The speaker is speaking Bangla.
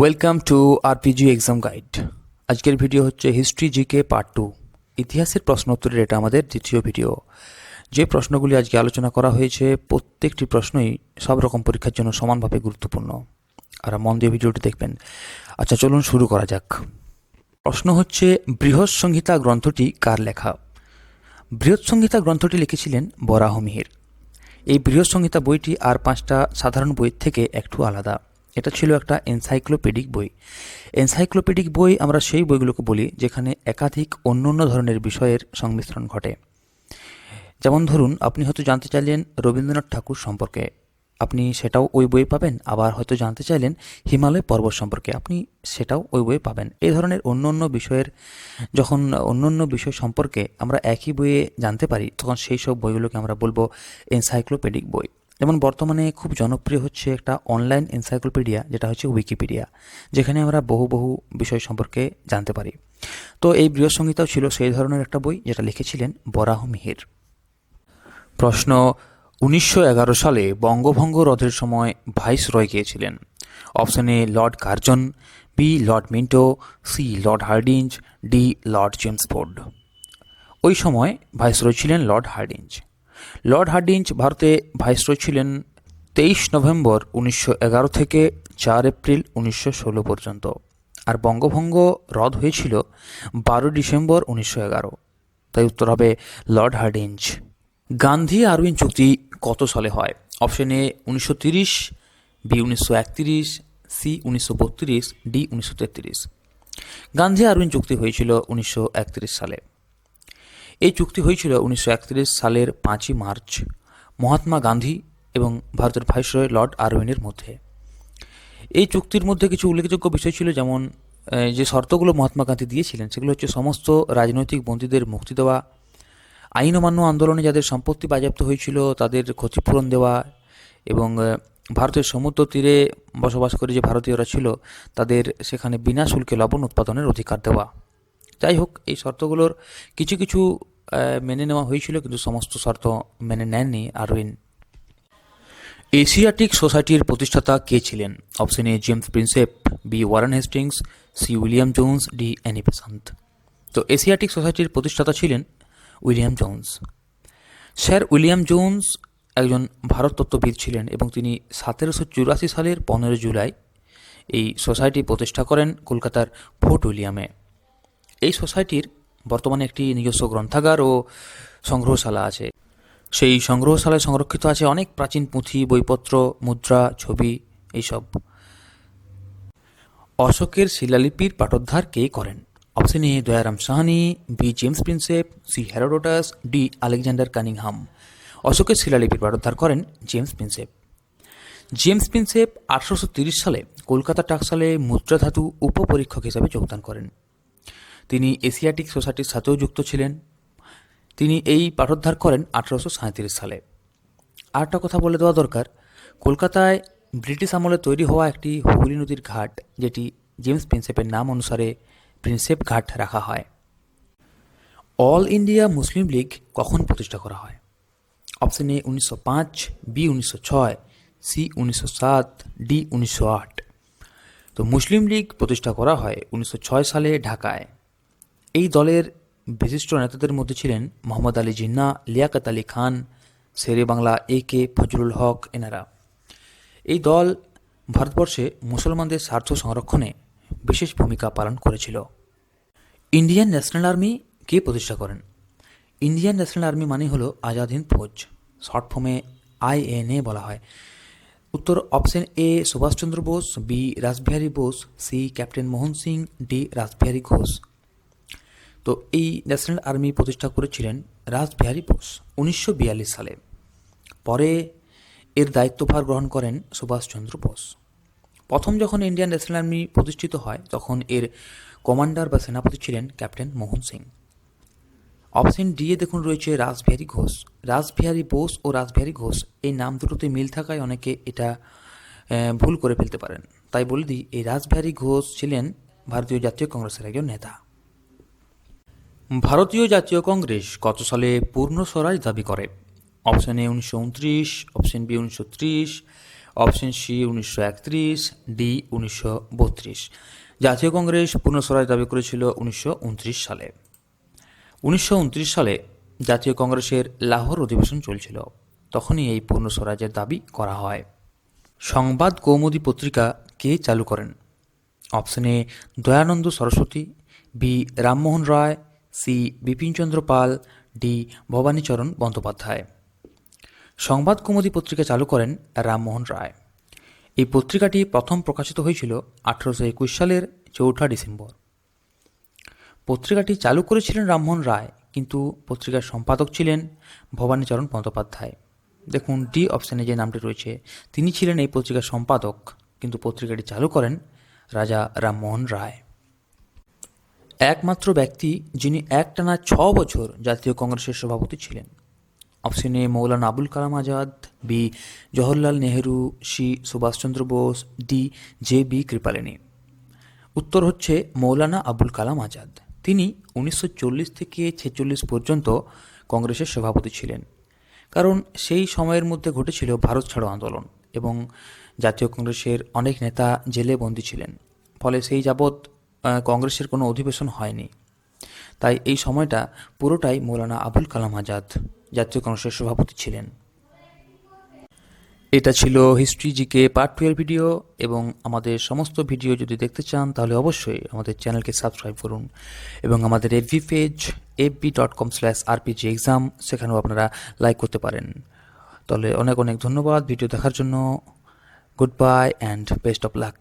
Welcome to RPG exam guide আজকের ভিডিও হচ্ছে হিস্ট্রি জিকে পার্ট টু ইতিহাসের প্রশ্ন উত্তরের এটা আমাদের দ্বিতীয় ভিডিও যে প্রশ্নগুলি আজকে আলোচনা করা হয়েছে, প্রত্যেকটি প্রশ্নই সব রকম পরীক্ষার জন্য সমানভাবে গুরুত্বপূর্ণ। আর মন দিয়ে ভিডিওটি দেখবেন। আচ্ছা চলুন শুরু করা যাক। প্রশ্ন হচ্ছে, বৃহৎ সংহিতা গ্রন্থটি কার লেখা? বৃহৎ সংহিতা গ্রন্থটি লিখেছিলেন বরাহমিহির এই বৃহৎ সংহিতা বইটি আর পাঁচটা সাধারণ বইয়ের থেকে একটু আলাদা। এটা ছিল একটা এনসাইক্লোপিডিক বই। এনসাইক্লোপিডিক বই আমরা সেই বইগুলোকে বলি যেখানে একাধিক অন্য অন্য ধরনের বিষয়ের সংমিশ্রণ ঘটে। যেমন ধরুন, আপনি হয়তো জানতে চাইলেন রবীন্দ্রনাথ ঠাকুর সম্পর্কে। আপনি সেটাও ওই বই পাবেন, আবার হয়তো জানতে চাইলেন হিমালয় পর্বত সম্পর্কে। আপনি সেটাও ওই বইয়ে পাবেন। এই ধরনের অন্য অন্য বিষয়ের, যখন অন্য অন্য বিষয় সম্পর্কে আমরা একই বইয়ে জানতে পারি, তখন সেই সব বইগুলোকে আমরা বলব এনসাইক্লোপেডিক বই। যেমন বর্তমানে খুব জনপ্রিয় হচ্ছে একটা অনলাইন এনসাইক্লোপিডিয়া যেটা হচ্ছে উইকিপিডিয়া যেখানে আমরা বহু বহু বিষয় সম্পর্কে জানতে পারি। তো এই বৃহৎ সংহিতাও ছিল সেই ধরনের একটা বই, যেটা লিখেছিলেন বরাহ মিহির। প্রশ্ন, উনিশশো এগারো সালে বঙ্গভঙ্গ রদের সময় ভাইস রয় গিয়েছিলেন option A, Lord Curzon B, Lord Minto, C, Lord Hardinge, D, Lord James Chelmsford ওই সময় ভাইসরয় ছিলেন লর্ড হার্ডিঞ্জ। লর্ড হার্ডিঞ্জ ভারতে ভাইসরয় ছিলেন তেইশ নভেম্বর উনিশশো এগারো থেকে চার এপ্রিল উনিশশো ষোলো পর্যন্ত। আর বঙ্গভঙ্গ রদ হয়েছিল বারো ডিসেম্বর উনিশশো এগারো। তাই উত্তর হবে লর্ড হার্ডিঞ্জ। গান্ধী আরউইন চুক্তি কত সালে হয়? অপশন এ উনিশশো তিরিশ, বি উনিশশো সি উনিশশো বত্রিশ, ডি উনিশশো তেত্রিশ। গান্ধী আরউইন চুক্তি হয়েছিল উনিশশো একত্রিশ সালে। এই চুক্তি হয়েছিল উনিশশো একত্রিশ সালের পাঁচই মার্চ মহাত্মা গান্ধী এবং ভারতের ভাইসরয় লর্ড আরউইনের মধ্যে। এই চুক্তির মধ্যে কিছু উল্লেখযোগ্য বিষয় ছিল যেমন যে শর্তগুলো মহাত্মা গান্ধী দিয়েছিলেন, সেগুলো হচ্ছে সমস্ত রাজনৈতিক বন্দীদের মুক্তি দেওয়া আইন অমান্য আন্দোলনে যাদের সম্পত্তি বাজেয়াপ্ত হয়েছিল তাদের ক্ষতিপূরণ দেওয়া এবং ভারতের সমুদ্র তীরে বসবাস করে যে ভারতীয়রা ছিল তাদের সেখানে বিনা শুল্কে লবণ উৎপাদনের অধিকার দেওয়া। যাই হোক, এই শর্তগুলোর কিছু কিছু মেনে নেওয়া হয়েছিল, কিন্তু সমস্ত শর্ত মেনে নেননি আরউইন এশিয়াটিক সোসাইটির প্রতিষ্ঠাতা কে ছিলেন? Option A, James Prinsep, B, Warren Hastings, C, William Jones, D Annie Besant তো এশিয়াটিক সোসাইটির প্রতিষ্ঠাতা ছিলেন William Jones. Sir William Jones একজন ভারততত্ত্ববিদ ছিলেন এবং তিনি সতেরোশো চুরাশি সালের পনেরো জুলাই এই সোসাইটি প্রতিষ্ঠা করেন কলকাতার ফোর্ট উইলিয়ামে। এই সোসাইটির বর্তমানে একটি নিজস্ব গ্রন্থাগার ও সংগ্রহশালা আছে। সেই সংগ্রহশালায় সংরক্ষিত আছে অনেক প্রাচীন পুঁথি, বইপত্র, মুদ্রা, ছবি, এইসব। অশোকের শিলালিপির পাঠোদ্ধার কে করেন? Option A, Dayaram Sahni, B, James Prinsep, C Herodotus D, Alexander Cunningham. অশোকের শিলালিপির পাঠোদ্ধার করেন জেমস প্রিন্সেপ। জেমস প্রিন্সেপ আঠারোশো সালে কলকাতা টাকসালে মুদ্রা ধাতু উপপরীক্ষক হিসাবে যোগদান করেন। তিনি এশিয়াটিক সোসাইটির সাথেও যুক্ত ছিলেন। তিনি এই পাঠোদ্ধার করেন আঠারোশো সালে। আরেকটা কথা বলে দেওয়া দরকার, কলকাতায় ব্রিটিশ আমলে তৈরি হওয়া একটি হুগলি নদীর ঘাট, যেটি জেমস প্রিন্সেপের নাম অনুসারে প্রিন্সেপ ঘাট রাখা হয়। অল ইন্ডিয়া মুসলিম লীগ কখন প্রতিষ্ঠা করা হয়? অপশন এ উনিশশো পাঁচ, বি উনিশশো ছয়, সি উনিশশো সাত, ডি উনিশশো আট। তো মুসলিম লীগ প্রতিষ্ঠা করা হয় উনিশশো ছয় সালে ঢাকায়। এই দলের বিশিষ্ট নেতাদের মধ্যে ছিলেন মোহাম্মদ আলী জিন্না, লিয়াকত আলী খান, শেরে বাংলা এ কে ফজলুল হক এনারা। এই দল ভারতবর্ষে মুসলমানদের স্বার্থ সংরক্ষণে বিশেষ ভূমিকা পালন করেছিল। ইন্ডিয়ান ন্যাশনাল আর্মি কে প্রতিষ্ঠা করেন? ইন্ডিয়ান ন্যাশনাল আর্মি মানে হলো আজাদ হিন্দ ফৌজ, শর্ট ফর্মে আইএনএ বলা হয়। উত্তর option A, Subhash Chandra Bose, B Rash Behari Bose, C captain Mohan Singh, D Rash Behari Ghosh. তো এই ন্যাশনাল আর্মি প্রতিষ্ঠা করেছিলেন রাসবিহারী বোস উনিশশো বিয়াল্লিশ সালে। পরে এর দায়িত্বভার গ্রহণ করেন সুভাষচন্দ্র বোস। প্রথম যখন ইন্ডিয়ান ন্যাশনাল আর্মি প্রতিষ্ঠিত হয়, তখন এর কমান্ডার বা সেনাপতি ছিলেন captain Mohan Singh. Option D A দেখুন রয়েছে রাসবিহারী ঘোষ। রাসবিহারী বোস ও রাসবিহারী ঘোষ এই নাম দুটোতে মিল থাকায় অনেকে এটা ভুল করে ফেলতে পারেন। তাই বলে দিই, এই রাসবিহারী ঘোষ ছিলেন ভারতীয় জাতীয় কংগ্রেসের একজন নেতা। ভারতীয় জাতীয় কংগ্রেস কত সালে পূর্ণ স্বরাজ দাবি করে। অপশন এ উনিশশো উনত্রিশ, অপশন বি উনিশশো ত্রিশ, অপশন সি উনিশশো একত্রিশ, ডি উনিশশো বত্রিশ। জাতীয় কংগ্রেস পূর্ণ স্বরাজ দাবি করেছিল উনিশশো উনত্রিশ সালে। উনিশশো উনত্রিশ সালে জাতীয় কংগ্রেসের লাহোর অধিবেশন চলছিল। তখনই এই পূর্ণ স্বরাজের দাবি করা হয়। সংবাদ কৌমুদী পত্রিকা কে চালু করেন? Option Dayananda Saraswati, B Ram Mohan Roy C Bipin Chandra Pal, D Bhabani Charan Bandyopadhyay. Sambad Kaumudi পত্রিকা চালু করেন রামমোহন রায়। এই পত্রিকাটি প্রথম প্রকাশিত হয়েছিল আঠারোশো একুশ সালের চৌঠা ডিসেম্বর। পত্রিকাটি চালু করেছিলেন রামমোহন রায়, কিন্তু পত্রিকার সম্পাদক ছিলেন ভবানীচরণ বন্দ্যোপাধ্যায়। দেখুন, ডি অপশানে যে নামটি রয়েছে, তিনি ছিলেন এই পত্রিকার সম্পাদক, কিন্তু পত্রিকাটি চালু করেন রাজা রামমোহন রায়। একমাত্র ব্যক্তি যিনি একটানা ছ বছর জাতীয় কংগ্রেসের সভাপতি ছিলেন। Option A Maulana Abul Kalam Azad B Jawaharlal Nehru C Subhash Chandra Bose D J B Kripalani. উত্তর হচ্ছে মৌলানা আবুল কালাম আজাদ। তিনি উনিশশো চল্লিশ থেকে ছেচল্লিশ পর্যন্ত কংগ্রেসের সভাপতি ছিলেন। কারণ সেই সময়ের মধ্যে ঘটেছিল ভারত ছাড়ো আন্দোলন এবং জাতীয় কংগ্রেসের অনেক নেতা জেলে বন্দী ছিলেন। ফলে সেই যাবৎ কংগ্রেসের কোনো অধিবেশন হয়নি। তাই এই সময়টা পুরোটাই মৌলানা আবুল কালাম আজাদ, জাতীয় কংগ্রেসের সভাপতি ছিলেন। এটা ছিল history GK part twelve video এবং আমাদের সমস্ত ভিডিও যদি দেখতে চান, তাহলে অবশ্যই আমাদের চ্যানেলকে সাবস্ক্রাইব করুন এবং আমাদের FB page FB dot com slash RPG exam সেখানেও আপনারা লাইক করতে পারেন। তাহলে অনেক অনেক ধন্যবাদ ভিডিও দেখার জন্য। Good bye and best of luck